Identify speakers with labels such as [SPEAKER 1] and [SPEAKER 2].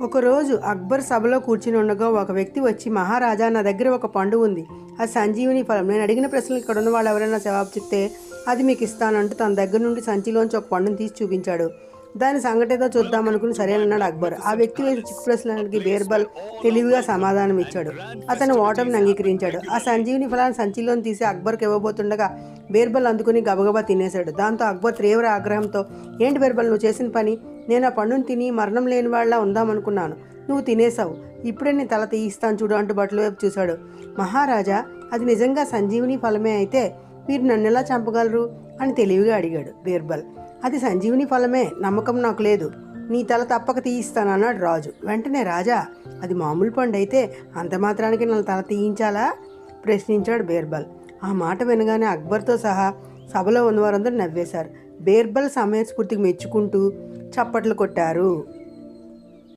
[SPEAKER 1] ఒకరోజు అక్బర్ సభలో కూర్చుని ఉండగా ఒక వ్యక్తి వచ్చి మహారాజా నా దగ్గర ఒక పండు ఉంది. అది సంజీవిని ఫలం. నేను అడిగిన ప్రశ్నలు ఇక్కడ ఉన్న వాళ్ళు ఎవరైనా జవాబు చెప్తే అది మీకు ఇస్తానంటూ తన దగ్గర నుండి సంచిలోంచి ఒక పండును తీసి చూపించాడు. దాని సంఘటనతో చూద్దామనుకుని సరేనన్నాడు అక్బర్. ఆ వ్యక్తి వేసిన చిక్కు ప్రశ్నలకి బీర్బల్ తెలివిగా సమాధానం ఇచ్చాడు. అతను ఓటమిని అంగీకరించాడు. ఆ సంజీవిని ఫలాన్ని సంచిలోని తీసి అక్బర్కి ఇవ్వబోతుండగా బీర్బల్ అందుకుని గబగబా తినేశాడు. దాంతో అక్బర్ తీవ్ర ఆగ్రహంతో ఏంటి బీర్బల్ నువ్వు చేసిన పని? నేను ఆ పండును తిని మరణం లేని వాళ్ళ ఉందామనుకున్నాను. నువ్వు తినేశావు. ఇప్పుడే నేను తల తీయిస్తాను చూడు అంటూ బట్టల వైపు చూశాడు. మహారాజా అది నిజంగా సంజీవిని ఫలమే అయితే మీరు నన్ను ఎలా చంపగలరు? అని తెలివిగా అడిగాడు బీర్బల్. అది సంజీవిని ఫలమే నమ్మకం నాకు లేదు. నీ తల తప్పక తీయిస్తాను అన్నాడు రాజు. వెంటనే రాజా అది మామూలు పండు అయితే అంత మాత్రానికి నన్ను తల తీయించాలా? ప్రశ్నించాడు బీర్బల్. ఆ మాట వినగానే అక్బర్తో సహా సభలో ఉన్నవారందరూ నవ్వేశారు. బీర్బల్ సమయస్ఫూర్తికి మెచ్చుకుంటూ చప్పట్లు కొట్టారు.